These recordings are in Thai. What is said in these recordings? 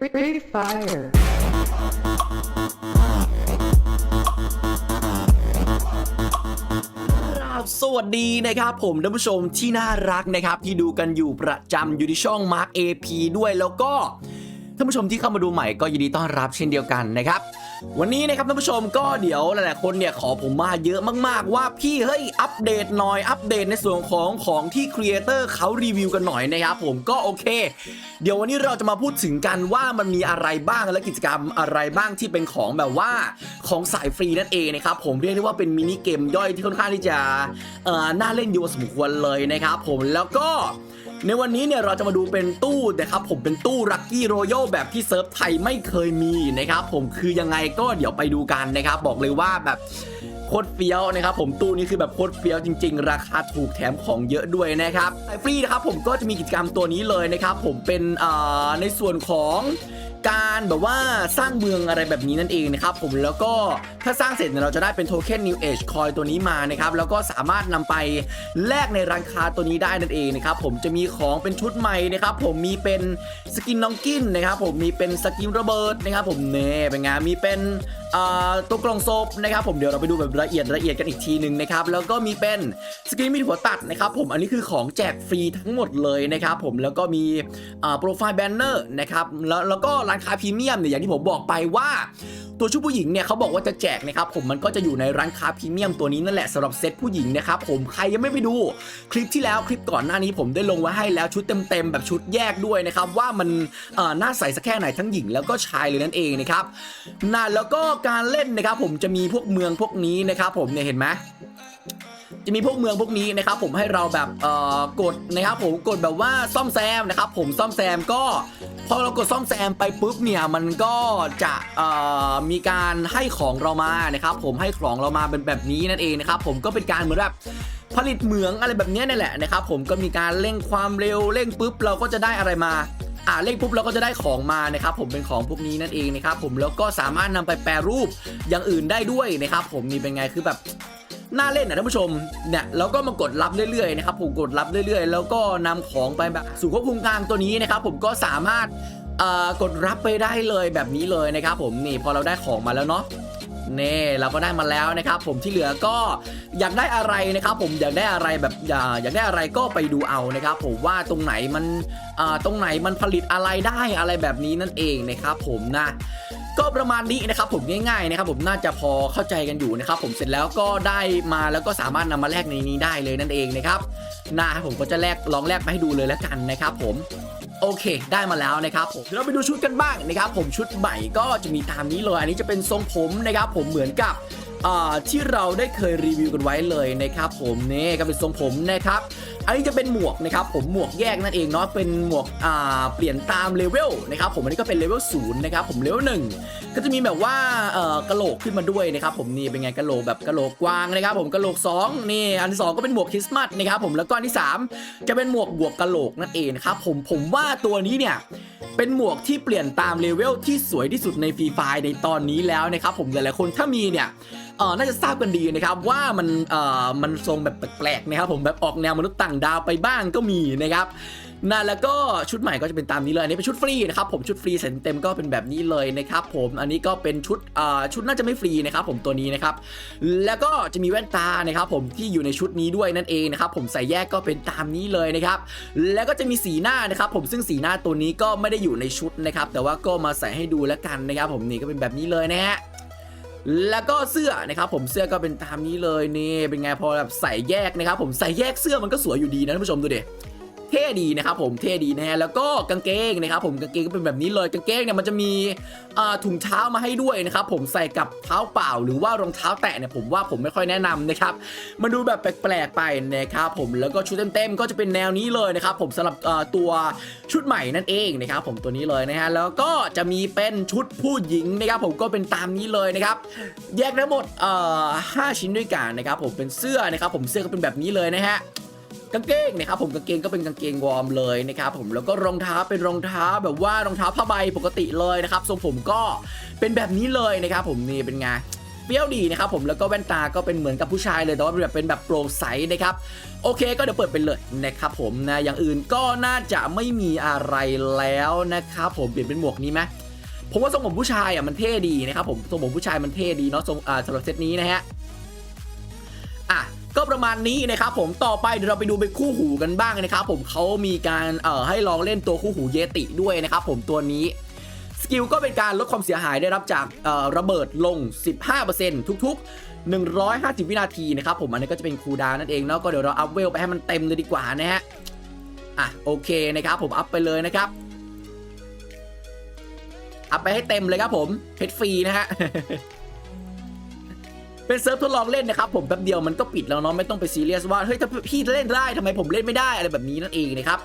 Free Fire. ครับสวัสดีนะครับผมท่านผู้ชมที่น่ารักนะครับ ที่ดูกันอยู่ประจำอยู่ที่ช่อง Mark AP ด้วยแล้วก็ท่านผู้ชมที่เข้ามาดูใหม่ก็ยินดีต้อนรับเช่นเดียวกันนะครับ วันนี้นะครับท่านผู้ชมก็เดี๋ยวหลายๆคนเนี่ยขอผมมาเยอะมากๆ ว่าพี่เฮ้ยอัปเดตหน่อยอัปเดตในส่วนของของที่ครีเอเตอร์เขารีวิวกันหน่อยนะครับผมก็โอเค เดี๋ยววันนี้เราจะมาพูดถึงกันว่ามันมีอะไรบ้างและกิจกรรมอะไรบ้างที่เป็นของแบบว่าของสายฟรีนั่นเองนะครับผมเรียกได้ว่าเป็นมินิเกมย่อยที่ค่อนข้างที่จะเอ่อน่าเล่นอยู่สมควรเลยนะครับผมแล้วก็ ในวันนี้เนี่ยเราจะมาดูเป็นตู้นะครับผมเป็นตู้ลักกี้โรโยแบบที่เซิร์ฟไทยไม่เคยมีนะครับผมคือยังไงก็เดี๋ยวไปดูกันนะครับ บอกเลยว่าแบบโคตรเฟี้ยวนะครับผมตู้นี้คือแบบโคตรเฟี้ยวจริง ๆ ราคาถูกแถมของเยอะด้วยนะครับไอฟรีนะครับผมก็จะมีกิจกรรมตัวนี้เลยนะครับผมเป็นในส่วนของ การแบบว่าสร้างเมืองอะไรแบบนี้นั่นเองนะครับผมแล้วก็ถ้าสร้างเสร็จเนี่ยเราจะได้เป็นโทเค็น New Age Coin ตัวนี้มานะครับแล้วก็สามารถนำไปแลกในร้านค้าตัวนี้ได้นั่นเองนะครับผมจะมีของเป็นชุดใหม่นะครับผมมีเป็นสกินน้องกินนะครับผมมีเป็นสกินระเบิดนะครับผมเน่เป็นไงมีเป็น ตัวกล่องศพนะครับผมเดี๋ยวเราไปดูแบบละเอียดละเอียดกันอีกทีหนึ่งนะครับแล้วก็มีเป็นสกินมีหัวตัดนะครับผมอันนี้คือของแจกฟรีทั้งหมดเลยนะครับผมแล้วก็มีโปรไฟล์แบนเนอร์นะครับแล้วแล้วก็ร้านค้าพรีเมียมเนี่ยอย่างที่ผมบอกไปว่าตัวชุดผู้หญิงเนี่ยเขาบอกว่าจะแจกนะครับผมมันก็จะอยู่ในร้านค้าพรีเมียมตัวนี้นั่นแหละสำหรับเซตผู้หญิงนะครับผมใครยังไม่ไปดู คลิปที่แล้วคลิปก่อนหน้านี้ผมได้ลงไว้ให้แล้วชุดเต็มๆแบบชุดแยกด้วยนะครับว่ามันน่าใส่สักแค่ไหนทั้งหญิงแล้วก็ชายเลยนั่นเองนะครับน่าแล้วก็การเล่นนะครับผมจะมีพวกเมืองพวกนี้นะครับผมเนี่ยเห็นไหมจะมีพวกเมืองพวกนี้นะครับผมให้เราแบบเอ่อกดนะครับผมกดแบบว่าซ่อมแซมนะครับผมซ่อมแซมก็พอเรากดซ่อมแซมไปปุ๊บเนี่ยมันก็จะเอ่อมีการให้ของเรามานะครับผมให้ของเรามาเป็นแบบนี้นั่นเองนะครับผมก็เป็นการเหมือนแบบผลิตเหมืองอะไรแบบนี้นี่แหละนะครับผมก็มีการเร่งความเร็วเร่งปุ๊บเราก็จะได้อะไรมา อ่าเร่งปุ๊บเราก็จะได้ของมานะครับผมเป็นของพวกนี้นั่นเองนะครับผมแล้วก็สามารถนำไปแปรรูปอย่างอื่นได้ด้วยนะครับผมนี่เป็นไงคือแบบน่าเล่นนะท่านผู้ชมเนี่ยแล้วก็มากดรับเรื่อยๆนะครับผมกดรับเรื่อยๆ แล้วก็นำของไปแบบสู่ควบคุมกลางตัวนี้นะครับผมก็สามารถอ่อกดรับไปได้เลยแบบนี้เลยนะครับผมนี่พอเราได้ของมาแล้วเนาะ เน่เราก็ได้มาแล้วนะครับ ผมที่เหลือก็อยากได้อะไรนะครับ ผมอยากได้อะไรแบบอยากได้อะไรก็ไปดูเอานะครับ ผมว่าตรงไหนมันตรงไหนมันผลิตอะไรได้อะไรแบบนี้นั่นเองนะครับ ผมนะก็ประมาณนี้นะครับผมง่ายๆนะครับ ผมน่าจะพอเข้าใจกันอยู่นะครับ ผมเสร็จแล้วก็ได้มาแล้วก็สามารถนำมาแลกในนี้ได้เลยนั่นเองนะครับนะผมก็จะแลกลองแลกมาให้ดูเลยแล้วกันนะครับ ผม โอเค ได้มาแล้วนะครับผมเดี๋ยวเราไปดูชุดกันบ้างนะครับผมชุดใหม่ก็จะมีตามนี้เลย อันนี้จะเป็นทรงผมนะครับผมเหมือนกับที่เราได้เคยรีวิวกันไว้เลยนะครับผมนี่ก็เป็นทรงผมนะครับอันนี้จะเป็นหมวกนะครับผมหมวกแยกนั่นเองเนาะเป็นหมวกอ่าเปลี่ยนตามเลเวลนะครับผมอันนี้ก็เป็นเลเวลศูนย์นะครับผมเลเวลหนึ่งก็จะมีแบบว่าเอ่อกระโหลกขึ้นมาด้วยนะครับผมนี่เป็นไงกระโหลกแบบกระโหลกกวางนะครับผมกระโหลกสองนี่อันที่สองก็เป็นหมวกคริสต์มาสนะครับผมแล้วก็อันที่สามจะเป็นหมวกบวกกระโหลกนั่นเองนะครับผมผมว่าตัวนี้เนี่ยเป็นหมวกที่เปลี่ยนตามเลเวลที่สวยที่สุดในฟรีไฟในตอนนี้แล้วนะครับผมหลายๆคนถ้ามีเนี่ยเออน่าจะทราบกันดีนะครับว่ามันเอ่อมันทรงแบบแปลกๆนะครับผมแบบออกแนวมนุษย์ต่างดาวไปบ้างก็มีนะครับนั่นแล้วก็ชุดใหม่ก็จะเป็นตามนี้เลยอันนี้เป็นชุดฟรีนะครับผมชุดฟรีเสร็จเต็มก็เป็นแบบนี้เลยนะครับผมอันนี้ก็เป็นชุดอ่อชุดน่าจะไม่ฟรีนะครับผมตัวนี้นะครับแล้วก็จะมีแว่นตานะครับผมที่อยู่ในชุดนี้ด้วยนั่นเองนะครับผมใส่แยกก็เป็นตามนี้เลยนะครับแล้วก็จะมีสีหน้านะครับผมซึ่งสีหน้าตัวนี้ก็ไม่ได้อยู่ในชุดนะครับแต่ว่าก็มาใส่ให้ดูแล้วกันนะครับผมนี่ก็เป็นแบบนี้เลยนะฮะ แล้วก็เสื้อนะครับผมเสื้อก็เป็นตามนี้เลยนี่เป็นไงพอแบบใส่แยกนะครับผมใส่แยกเสื้อมันก็สวยอยู่ดีนะท่านผู้ชมดูดิ เท่ดีนะครับผมเท่ดีนะฮะแล้วก็กางเกงนะครับผมกางเกงก็เป็นแบบนี้เลยกางเกงเนี่ยมันจะมีถุงเท้ามาให้ด้วยนะครับผมใส่กับเท้าเปล่า หรือว่ารองเท้าแตะเนี่ยผมว่าผมไม่ค่อยแนะนำนะครับมันดูแบบแปลกๆไปนะครับผมแล้วก็ชุดเต็มๆก็จะเป็นแนวนี้เลยนะครับผมสำหรับตัวชุดใหม่นั่นเองนะครับผมตัวนี้เลยนะฮะแล้วก็จะมีเป็นชุดผู้หญิงนะครับผมก็เป็นตามนี้เลยนะครับแยกทั้งหมดเอ่อห้าชิ้นด้วยกันนะครับผมเป็นเสื้อนะครับผมเสื้อก็เป็นแบบนี้เลยนะฮะ กางเกงนะครับผมกางเกงก็เป็นกางเกงวอร์มเลยนะครับผมแล้วก็รองเท้าเป็นรองเท้าแบบว่ารองเท้าผ้าใบปกติเลยนะครับทรงผมก็เป็นแบบนี้เลยนะครับผมนี่เป็นไงฟี้ยวดีนะครับผมแล้วก็แว่นตาก็เป็นเหมือนกับผู้ชายเลยแต่ว่าเป็นแบบเป็นแบบโปร่งใสนะครับโอเคก็เดี๋ยวเปิดไปเลยนะครับผมนะอย่างอื่นก็น่าจะไม่มีอะไรแล้วนะครับผมเปลี่ยนเป็นหมวกนี้ไหมผมว่าทรงผมผู้ชายอะมันเท่ดีนะครับผมทรงผมผู้ชายมันเท่ดีเนาะทรงอ่าสำหรับเซตนี้นะฮะ ก็ประมาณนี้นะครับผมต่อไปเดี๋ยวเราไปดูเป็นคู่หูกันบ้างนะครับผมเขามีการเอ่อให้ลองเล่นตัวคู่หูเยติด้วยนะครับผมตัวนี้สกิลก็เป็นการลดความเสียหายได้รับจากเอ่อระเบิดลง 15%ทุก ๆ 150 วินาทีนะครับผมอันนี้ก็จะเป็นคูดาน์นั่นเองเนาะก็เดี๋ยวเราอัพเวลไปให้มันเต็มเลยดีกว่านะฮะอะโอเคนะครับผมอัพไปเลยนะครับอัพไปให้เต็มเลยครับผมเพชรฟรีนะฮะ เป็นเซิร์ฟทดลองเล่นนะครับผมแป๊บเดียวมันก็ปิดแล้วเนาะไม่ต้องไปซีเรียสว่าเฮ้ยถ้าพี่เล่นได้ทำไมผมเล่นไม่ได้อะไรแบบนี้นั่นเองนะครับ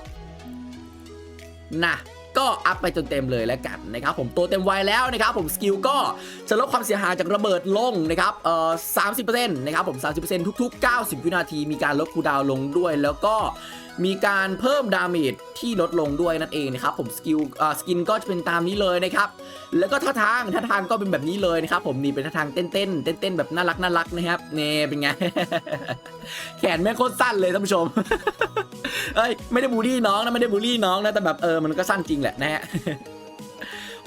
นะก็อัพไปจนเต็มเลยแล้วกันนะครับผมตัวเต็มวัยแล้วนะครับผมสกิลก็จะลดความเสียหายจากระเบิดลงนะครับเอ่อสามสิบเปอร์เซ็นต์นะครับผมสามสิบเปอร์เซ็นต์ทุกๆ 90 วินาทีมีการลดคูดาวลงด้วยแล้วก็ มีการเพิ่มดาเมจที่ลดลงด้วยนั่นเองนะครับผมสกิลอ่าสกินก็จะเป็นตามนี้เลยนะครับแล้วก็ท่าทางท่าทางก็เป็นแบบนี้เลยนะครับผมนี่เป็นท่าทางเต้นเต้นเต้นเต้นแบบน่ารักน่ารักนะครับเน่เป็นไง แขนแม่โคตรสั้นเลยท่านผู้ชมเอ้ยไม่ได้บูลลี่น้องนะไม่ได้บูลลี่น้องนะแต่แบบเออมันก็สั้นจริงแหละนะฮะ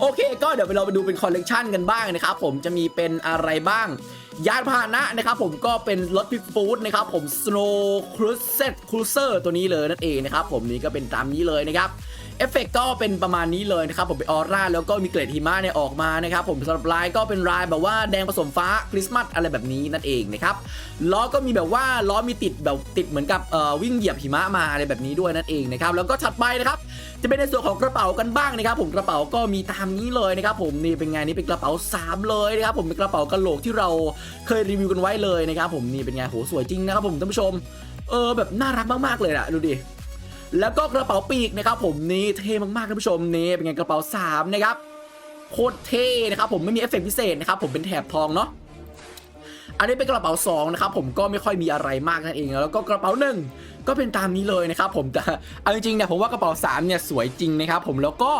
โอเค ก็เดี๋ยวเราไปดูเป็นคอลเลกชันกันบ้างนะครับผมจะมีเป็นอะไรบ้าง ยานพาหนะนะครับผมก็เป็นรถพิกฟูดนะครับผม Snow Cruiser Cruiser ตัวนี้เลยนั่นเองนะครับผมนี่ก็เป็นตามนี้เลยนะครับเอฟเฟกก็เป็นประมาณนี้เลยนะครับผมเป็นออร่าแล้วก็มีเกรดหิมะเนี่ยออกมานะครับผมสำหรับลายก็เป็นลายแบบว่าแดงผสมฟ้าคริสต์มาสอะไรแบบนี้นั่นเองนะครับล้อก็มีแบบว่าล้อมีติดแบบติดเหมือนกับเอ่อวิ่งเหยียบหิมะมาอะไรแบบนี้ด้วยนั่นเองนะครับแล้วก็ถัดไปนะครับจะเป็นในส่วนของกระเป๋ากันบ้างนะครับ ผมกระเป๋าก็มีตามนี้เลยนะครับผมนี่เป็นไงนี่เป็นกระเป๋า3เลยนะครับผมเป็นกระเป๋ากระโหลกที่เราเคยรีวิวกันไว้เลยนะครับผมนี่เป็นไงโหสวยจริงนะครับผมท่านผู้ชม เออแบบน่ารักมากๆเลยอะดูดิแล้วก็กระเป๋าปีกนะครับผมนี่เท่มากๆท่านผู้ชมนี่เป็นไงกระเป๋า3นะครับโคตรเท่นะครับผมไม่มีเอฟเฟกต์พิเศษนะครับผมเป็นแถบทองเนาะอันนี้เป็นกระเป๋า2นะครับผมก็ไม่ค่อยมีอะไรมากนั่นเอง แล้วก็กระเป๋าหนึ่งก็เป็นตามนี้เลยนะครับผมแต่เอาจริงๆเนี่ยผมว่ากระเป๋า3เนี่ยสวยจริงนะครับผมแล้วก็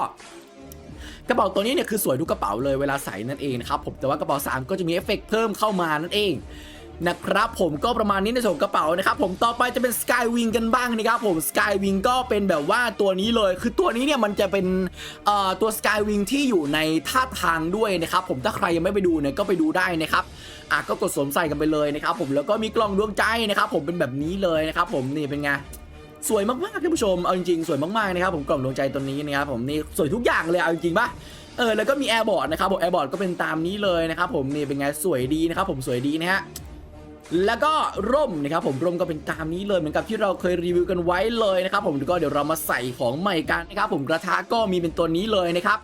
กระเป๋าตัวนี้เนี่ยคือสวยทุกกระเป๋าเลยเวลาใส่นั่นเองนะครับผมแต่ว่ากระเป๋า 3 ก็จะมีเอฟเฟกต์เพิ่มเข้ามานั่นเองนะครับผมก็ประมาณนี้ในส่วนของกระเป๋านะครับผมต่อไปจะเป็น Skywing กันบ้างนะครับผม Skywing ก็เป็นแบบว่าตัวนี้เลย คือตัวนี้เนี่ยมันจะเป็นเอ่อตัว Skywing ที่อยู่ในท่าทางด้วยนะครับผมถ้าใครยังไม่ไปดูเนี่ยก็ไปดูได้นะครับอะก็กดสวมใส่กันไปเลยนะครับผมแล้วก็มีกล่องดวงใจนะครับผมเป็นแบบนี้เลยนะครับผมนี่เป็นไง สวยมากๆท่านผู้ชม เอาจริงๆ สวยมากๆนะครับผมกล่องดวงใจตัวนี้นะครับผมนี่สวยทุกอย่างเลยเอาจริงๆปะเออแล้วก็มีแอร์บอร์ดนะครับผมแอร์บอร์ดก็เป็นตามนี้เลยนะครับผมนี่เป็นไงสวยดีนะครับผมสวยดีนะฮะแล้วก็ร่มนะครับผมร่มก็เป็นตามนี้เลยเหมือนกับที่เราเคยรีวิวกันไว้เลยนะครับผมก็เดี๋ยวเรามาใส่ของใหม่กันนะครับผมกระทะก็มีเป็นตัวนี้เลยนะครับ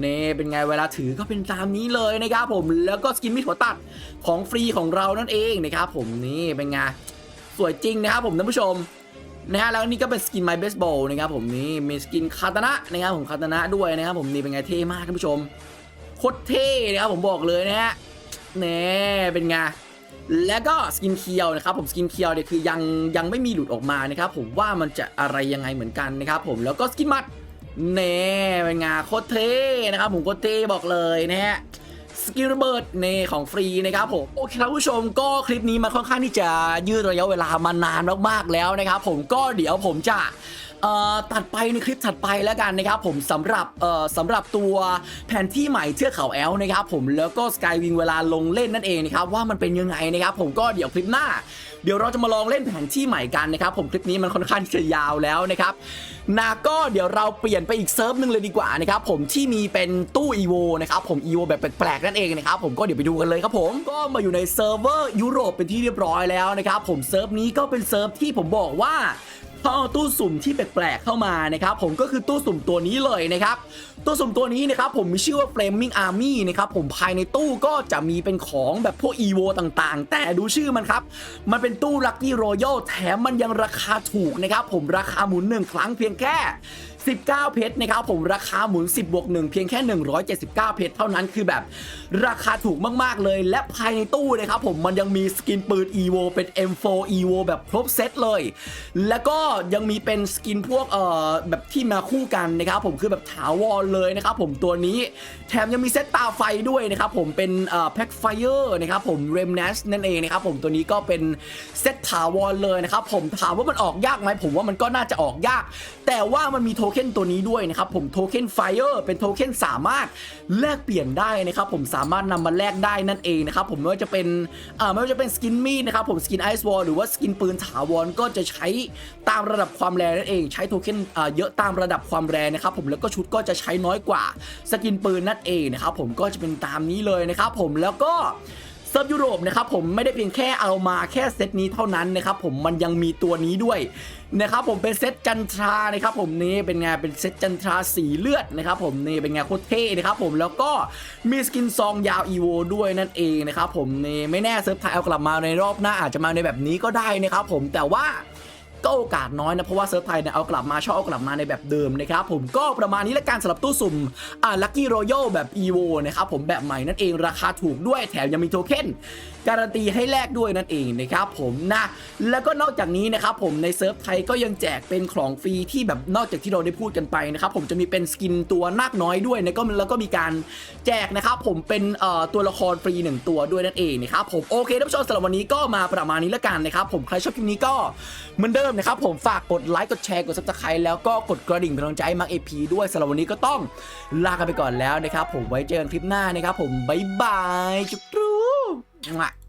เน่เป็นไงเวลาถือก็เป็นตามนี้เลยนะครับผมแล้วก็สกินมิดหัวตัดของฟรีของเรานั่นเองนะครับผมนี่เป็นไงสวยจริงนะครับผมท่านผู้ชม นะฮะแล้วนี่ก็เป็นสกินไมเบสบอลนะครับผมนี่มีสกินคาตานะนะครับผมคาตานะด้วยนะครับผมนี่เป็นไงเท่มากท่านผู้ชมโคตรเท่นะครับผมบอกเลยนะฮะเน่เป็นไงแล้วก็สกินเคียวนะครับผมสกินเคียวเนี่ยคือยังยังไม่มีหลุดออกมานะครับผมว่ามันจะอะไรยังไงเหมือนกันนะครับผมแล้วก็สกินมัดเน่เป็นไงโคตรเท่นะครับผมโคตรเท่บอกเลยนะฮะ สกิลระเบิดเน่ของฟรีนะครับผมโอเคครับผู้ชมก็คลิปนี้มันค่อนข้างที่จะยืดระยะเวลามานานมากๆแล้วนะครับผมก็เดี๋ยวผมจะตัดไปในคลิปถัดไปแล้วกันนะครับผมสำหรับสำหรับตัวแผนที่ใหม่เทือกเขาแอลนะครับผมแล้วก็สกายวิงเวลาลงเล่นนั่นเองนะครับว่ามันเป็นยังไงนะครับผมก็เดี๋ยวคลิปหน้า เดี๋ยวเราจะมาลองเล่นแผนที่ใหม่กันนะครับ ผมคลิปนี้มันค่อนข้างที่จะยาวแล้วนะครับนาก็เดี๋ยวเราเปลี่ยนไปอีกเซิร์ฟหนึ่งเลยดีกว่านะครับผมที่มีเป็นตู้อีโวนะครับผมอีโวแบบแปลกๆนั่นเองนะครับผมก็เดี๋ยวไปดูกันเลยครับผมก็มาอยู่ในเซิร์ฟเวอร์ยุโรปเป็นที่เรียบร้อยแล้วนะครับผมเซิร์ฟนี้ก็เป็นเซิร์ฟที่ผมบอกว่าเขาเอาตู้สุ่มที่แปลกๆเข้ามานะครับผมก็คือตู้สุ่มตัวนี้เลยนะครับ ตัวสุ่มตัวนี้นะครับผมมีชื่อว่า Flaming Army นะครับผมภายในตู้ก็จะมีเป็นของแบบพวก EVO ต่างๆ แต่ดูชื่อมันครับ มันเป็นตู้ Lucky Royal แถมมันยังราคาถูกนะครับผมราคาหมุนหนึ่งครั้งเพียงแค่ 19 เพชรนะครับผมราคาหมุน 10บวก1เพียงแค่ 179 เพชรเท่านั้นคือแบบ ราคาถูกมากๆเลย และภายในตู้นะครับผมมันยังมีสกินปืน EVO เป็น M4 EVO แบบครบเซตเลย แล้วก็ยังมีเป็นสกินพวกเอ่อแบบที่มาคู่กันนะครับผมคือแบบถาวรเลยนะครับผมตัวนี้แถมยังมีเซตตาไฟด้วยนะครับผมเป็นเอ่อแพ็คไฟเออร์นะครับผมเรมเนสนั่นเองนะครับผมตัวนี้ก็เป็นเซตถาวรเลยนะครับผมถามว่ามันออกยากไหมผมว่ามันก็น่าจะออกยาก แต่ว่ามันมีโทเค็นตัวนี้ด้วยนะครับผมโทเค็นไฟเออร์เป็นโทเค็นสามารถแลกเปลี่ยนได้นะครับผมสามารถนำมาแลกได้นั่นเองนะครับผมไม่ว่าจะเป็นอ่าไม่ว่าจะเป็นสกินมีดนะครับผมสกินไอซ์วอลหรือว่าสกินปืนถาวรก็จะใช้ตามระดับความแรงนั่นเอง ใช้โทเค็นอ่าเยอะตามระดับความแรงนะครับผมแล้วก็ชุดก็จะใช้น้อยกว่าสกินปืนนั่นเองนะครับผมก็จะเป็นตามนี้เลยนะครับผมแล้วก็ ซิร์ฟยุโรปนะครับผมไม่ได้เพียงแค่เอามาแค่เซตนี้เท่านั้นนะครับผมมันยังมีตัวนี้ด้วยนะครับผมเป็นเซตจันทรานะครับผมนี่เป็นไงเป็นเซตจันทราสีเลือดนะครับผมนี่เป็นไงโคตรเท่นะครับผมแล้วก็มีสกินซองยาวอีโวด้วยนั่นเองนะครับผมนี่ไม่แน่เซิร์ฟไทยเอากลับมาในรอบหน้าอาจจะมาในแบบนี้ก็ได้นะครับผมแต่ว่า ก็โอกาสน้อยนะ เพราะว่าเซิร์ฟไทยเนี่ยเอากลับมาชอบเอากลับมาในแบบเดิมนะครับผมก็ประมาณนี้และการสำหรับตู้สุ่มอ่าลัคกี้รอยัลแบบ EVO นะครับผมแบบใหม่นั่นเองราคาถูกด้วยแถมยังมีโทเค็น การันตีให้แลกด้วยนั่นเองนะครับผมนะแล้วก็นอกจากนี้นะครับผมในเซิร์ฟไทยก็ยังแจกเป็นของฟรีที่แบบนอกจากที่เราได้พูดกันไปนะครับผมจะมีเป็นสกินตัวนาคน้อยด้วยนะก็แล้วก็มีการแจกนะครับผมเป็นตัวละครฟรีหนึ่งตัวด้วยนั่นเองนะครับผมโอเคท่านผู้ชมสำหรับวันนี้ก็มาประมาณนี้และกันนะครับผมใครชอบคลิปนี้ก็เหมือนเดิมนะครับผมฝากกดไลค์กดแชร์กดซับสไครต์แล้วก็กดกระดิ่งเป็นกำลังใจมักเอพีด้วยสำหรับวันนี้ก็ต้องลากันไปก่อนแล้วนะครับผมไว้เจอกันคลิปหน้านะครับผมบ๊ายบายจุ๊บ Mwah.